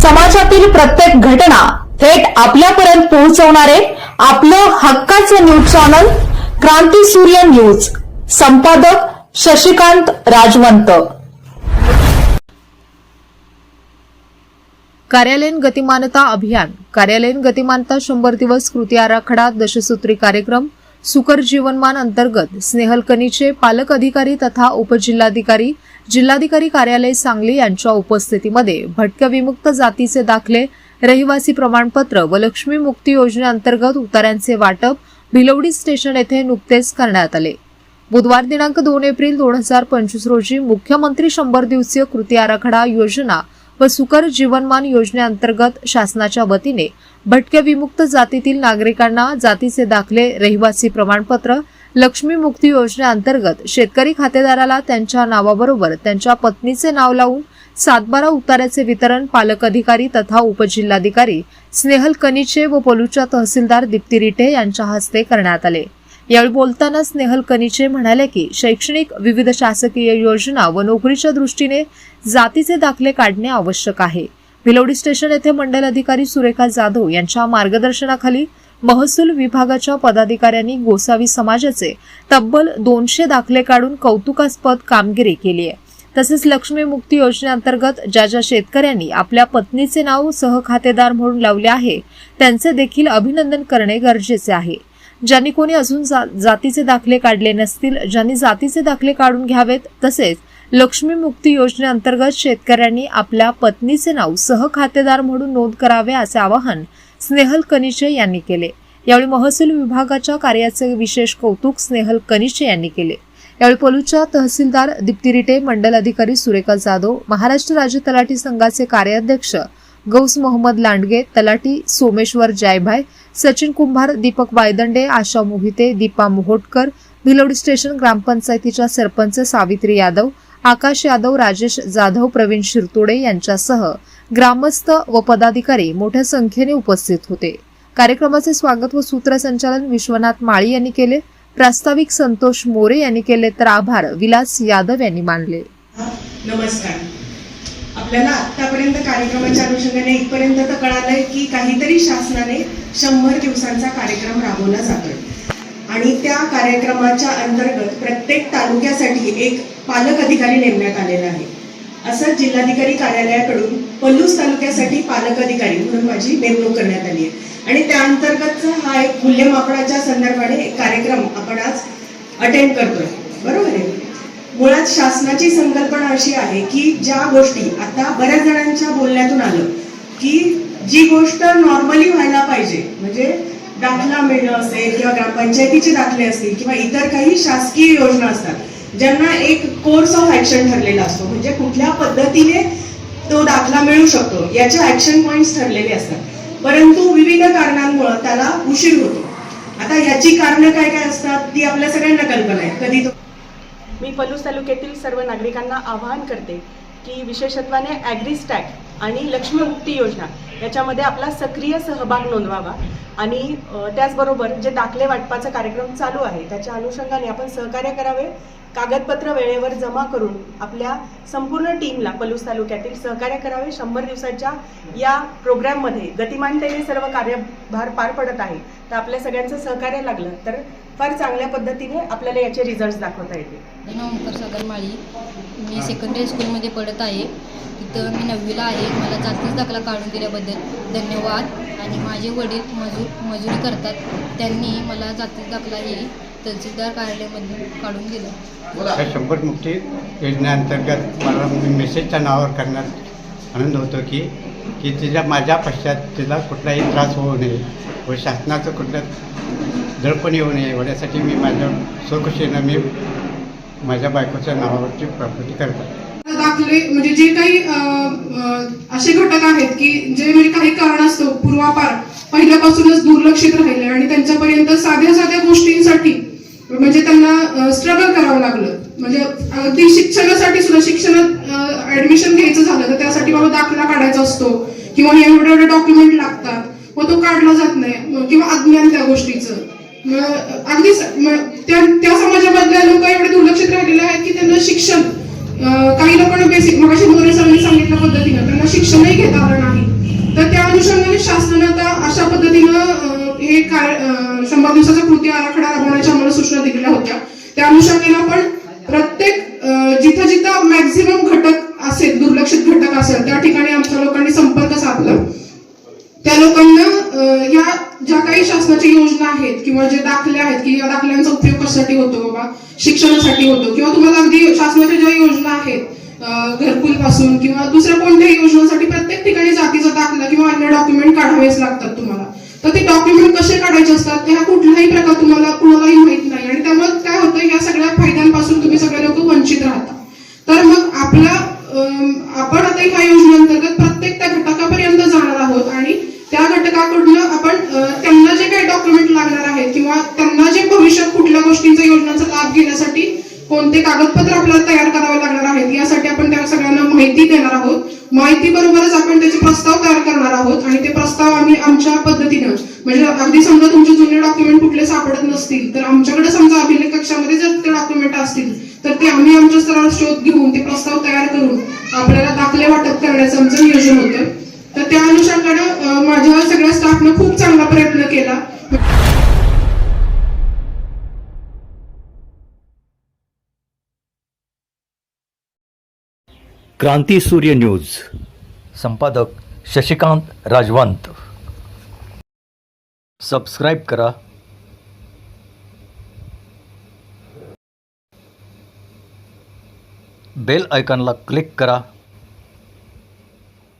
समाजातील प्रत्येक घटना थेट आपल्यापर्यंत पोहोचवणारे आपलं हक्काचं न्यूज चॅनल क्रांती सूर्य न्यूज. संपादक शशिकांत राजवंत. कार्यालयीन गतिमानता अभियान. कार्यालयीन गतिमानता शंभर दिवस कृती आराखडा दशसूत्री कार्यक्रम सुकर जीवनमान अंतर्गत स्नेहलकनीचे पालक अधिकारी तथा उपजिल्हाधिकारी जिल्हाधिकारी कार्यालय सांगली यांच्या उपस्थितीमध्ये भटक्या विमुक्त जातीचे दाखले रहिवासी प्रमाणपत्र व लक्ष्मी मुक्ती योजनेअंतर्गत उतार्यांचे वाटप भिलवडी स्टेशन येथे नुकतेच करण्यात आले. बुधवार दिनांक दोन एप्रिल दोन हजार पंचवीस रोजी मुख्यमंत्री शंभर दिवसीय कृती आराखडा योजना व सुकर जीवनमान योजनेअंतर्गत शासनाच्या वतीने भटक्या विमुक्त जातीतील नागरिकांना जातीचे दाखले रहिवासी प्रमाणपत्र लक्ष्मी मुक्ती योजनेअंतर्गत शेतकरी खातेदाराला त्यांच्या नावाबरोबर त्यांच्या पत्नीचे नाव लावून सातबारा उताऱ्याचे वितरण पालक अधिकारी तथा उपजिल्हाधिकारी स्नेहल कनिचे व पोलूच्या तहसीलदार दीप्ती रिटे यांच्या हस्ते करण्यात आले. यावेळी बोलताना स्नेहल कनिचे म्हणाले की शैक्षणिक विविध शासकीय योजना व नोकरीच्या दृष्टीने जातीचे दाखले काढणे आवश्यक आहे. भिलवडी स्टेशन येथे मंडल अधिकारी सुरेखा जाधव यांच्या मार्गदर्शनाखाली महसूल विभागाच्या पदाधिकाऱ्यांनी गोसावी समाजाचे तब्बल दोनशे दाखले काढून कौतुकास्पद कामगिरी केली आहे. तसेच लक्ष्मी मुक्ती योजनेअंतर्गत ज्या ज्या शेतकऱ्यांनी आपल्या पत्नीचे नाव सहखातेदार म्हणून लावले आहे त्यांचे देखील अभिनंदन करणे गरजेचे आहे. ज्यांनी कोणी अजून जा- जातीचे दाखले काढले नसतील ज्यांनी जातीचे दाखले काढून घ्यावेत तसेच लक्ष्मी मुक्ती योजनेअंतर्गत शेतकऱ्यांनी आपल्या पत्नीचे नाव सहखातेदार म्हणून नोंद करावे असे आवाहन स्नेहल कनिचे यांनी केले. यावेळी महसूल विभागाच्या कार्याचे विशेष कौतुक स्नेहल कनिचे यांनी केले. यावेळी पलूच्या तहसीलदार दीप्ती रिटे मंडल अधिकारी सुरेखा जाधव महाराष्ट्र राज्य तलाठी संघाचे कार्याध्यक्ष गौस मोहम्मद लांडगे तलाटी सोमेश्वर जायभाय सचिन कुंभार दीपक वायदंडे आशा मोहिते दीपा मोहोटकर भिलोडी स्टेशन ग्रामपंचायतीच्या सरपंच सावित्री यादव आकाश यादव राजेश जाधव प्रवीण शिरतोडे यांच्यासह ग्रामस्थ व पदाधिकारी मोठ्या संख्येने उपस्थित होते. कार्यक्रमाचे स्वागत व सूत्रसंचालन विश्वनाथ माळी यांनी केले. प्रास्ताविक संतोष मोरे यांनी केले तर आभार विलास यादव यांनी मानले. नमस्कार. आपल्याला आतापर्यंत कार्यक्रमाच्या अनुषंगाने इथपर्यंत तर कळालंय की काहीतरी शासनाने शंभर दिवसांचा कार्यक्रम राबवला जातोय. आणि त्या कार्यक्रमाच्या अंतर्गत प्रत्येक तालुक्यासाठी एक पालक अधिकारी नेमण्यात आलेला आहे. असं जिल्हाधिकारी कार्यालयाकडून पल्लूस तालुक्यासाठी पालक अधिकारी म्हणून माझी नेमणूक करण्यात आली आहे. आणि त्या अंतर्गतचा हा एक मूल्यमापनाच्या संदर्भाने एक कार्यक्रम आपण आज अटेंड करतोय. बरोबर आहे? मुळात शासनाची संकल्पना अशी आहे की ज्या गोष्टी आता बऱ्याच जणांच्या बोलण्यातून आलं की जी गोष्ट नॉर्मली व्हायला पाहिजे म्हणजे दाखला मिळणं असेल किंवा ग्रामपंचायतीचे दाखले असतील किंवा इतर काही शासकीय योजना असतात ज्यांना एक कोर्स ऑफ ऍक्शन ठरलेला असतो. म्हणजे कुठल्या पद्धतीने तो दाखला मिळू शकतो याचे ऍक्शन पॉइंट्स ठरलेले असतात. परंतु विविध कारणांमुळे त्याला उशीर होतो. आता याची कारणं काय काय असतात ती आपल्या सगळ्यांना कल्पना आहे. कधी तो मी पलूस तालुक्यातील सर्व नागरिकांना आवाहन करते की विशेषत्वाने ॲग्रिस्टॅक आणि लक्ष्मीमुक्ती योजना याच्यामध्ये आपला सक्रिय सहभाग नोंदवावा. आणि त्याचबरोबर जे दाखले वाटपाचा कार्यक्रम चालू आहे त्याच्या अनुषंगाने आपण सहकार्य करावे. कागदपत्र वेळेवर जमा करून आपल्या संपूर्ण टीमला पलूस तालुक्यातील सहकार्य करावे. शंभर दिवसाच्या या प्रोग्राममध्ये गतिमानतेने सर्व कार्यभार पार पडत आहे. तर आपल्या सगळ्यांचं सहकार्य लागलं तर फार चांगल्या पद्धतीने आपल्याला याचे रिझल्ट दाखवता येतील. ओंकार सागर माळी. मी सेकंडरी स्कूलमध्ये पढत आहे. तिथं मी नववीला आहे. मला जातीच दाखला काढून दिल्याबद्दल धन्यवाद. आणि माझे वडील मजूर मजुरी करतात. त्यांनी मला जातीच दाखला हे तहसीलदार कार्यालयामधून काढून दिलं. शंभर मुक्ती योजनेअंतर्गत मला मी मेसेजच्या नावावर करण्यात आनंद होतो की की तिच्या माझ्या पश्चात तिला कुठलाही त्रास होऊ नये. व शासनाचं कुठलं दडपण येऊ नये एवढ्यासाठी मी माझ्या सुखुशीनं मी माझ्या बायकोच्या नावावरची प्रॉपर्टी करतात दाखले म्हणजे जे काही असे घटक आहेत की जे म्हणजे काही कारणास्तव पूर्वापार पहिल्यापासूनच दुर्लक्षित राहिले आणि त्यांच्यापर्यंत साध्या साध्या गोष्टींसाठी म्हणजे त्यांना स्ट्रगल करावं लागलं. म्हणजे अगदी शिक्षणासाठी सुद्धा शिक्षणात ऍडमिशन घ्यायचं झालं तर त्यासाठी बाबा दाखला काढायचा असतो किंवा हे एवढे एवढे डॉक्युमेंट लागतात. मग तो काढला जात नाही. किंवा अज्ञान त्या गोष्टीचं. अगदी त्या त्या समाजामधल्या लोक एवढे दुर्लक्षित राहिलेले आहेत की त्यांना शिक्षण काही लोकांना बेसिक मगाशी मोरे सरांनी सांगितल्या पद्धतीनं त्यांना शिक्षणही घेता आलं नाही. शासनानं आता अशा पद्धतीनं हे काय शंभर दिवसाचा कृती आराखडा राबवण्याच्या आम्हाला सूचना दिलेल्या होत्या. त्या अनुषंगाने आपण प्रत्येक जिथं जिथं मॅक्झिमम घटक असेल दुर्लक्षित घटक असेल त्या ठिकाणी आमच्या लोकांनी संपर्क साधला. त्या लोकांना या ज्या काही शासनाच्या योजना आहेत किंवा जे दाखले आहेत की या दाखल्यांचा उपयोग कशासाठी होतो बाबा? शिक्षणासाठी होतो. किंवा तुम्हाला अगदी शासनाच्या ज्या योजना आहेत घरकुलपासून किंवा दुसऱ्या कोणत्याही योजनांसाठी प्रत्येक ठिकाणी जातीचा दाखला किंवा अन्य डॉक्युमेंट काढावेच लागतात तुम्हाला. तर ते डॉक्युमेंट कसे काढायचे असतात? ते हा कुठलाही प्रकार तुम्हाला कुणालाही माहीत नाही. आणि त्यामुळे काय होतं या सगळ्या फायद्यांपासून तुम्ही सगळे लोक वंचित राहता. तर मग आपला आपण आता ह्या योजना घटकाकडून आपण त्यांना जे काही डॉक्युमेंट लागणार आहेत किंवा त्यांना जे भविष्यात कुठल्या गोष्टींचा योजनांचा लाभ घेण्यासाठी कोणते कागदपत्र आपल्याला तयार करावे लागणार आहेत यासाठी आपण त्या सगळ्यांना माहिती देणार आहोत. माहिती बरोबरच आपण त्याचे प्रस्ताव तयार करणार आहोत आणि ते प्रस्ताव आम्ही आमच्या पद्धतीनं म्हणजे अगदी समजा तुमचे जुने डॉक्युमेंट कुठले सापडत नसतील तर आमच्याकडे समजा अभिलेख कक्षामध्ये जर ते डॉक्युमेंट असतील तर ते आम्ही आमच्या स्तरावर शोध घेऊन ते प्रस्ताव तयार करून आपल्याला दाखले वाटप करण्याचं आमचं नियोजन होतं. तर त्या अनुषंगानं माझ्या सगळ्या स्टाफनं खूप चांगला प्रयत्न केला. क्रांती सूर्य न्यूज. संपादक शशिकांत राजवंत. सबस्क्राईब करा. बेल आयकॉनला क्लिक करा.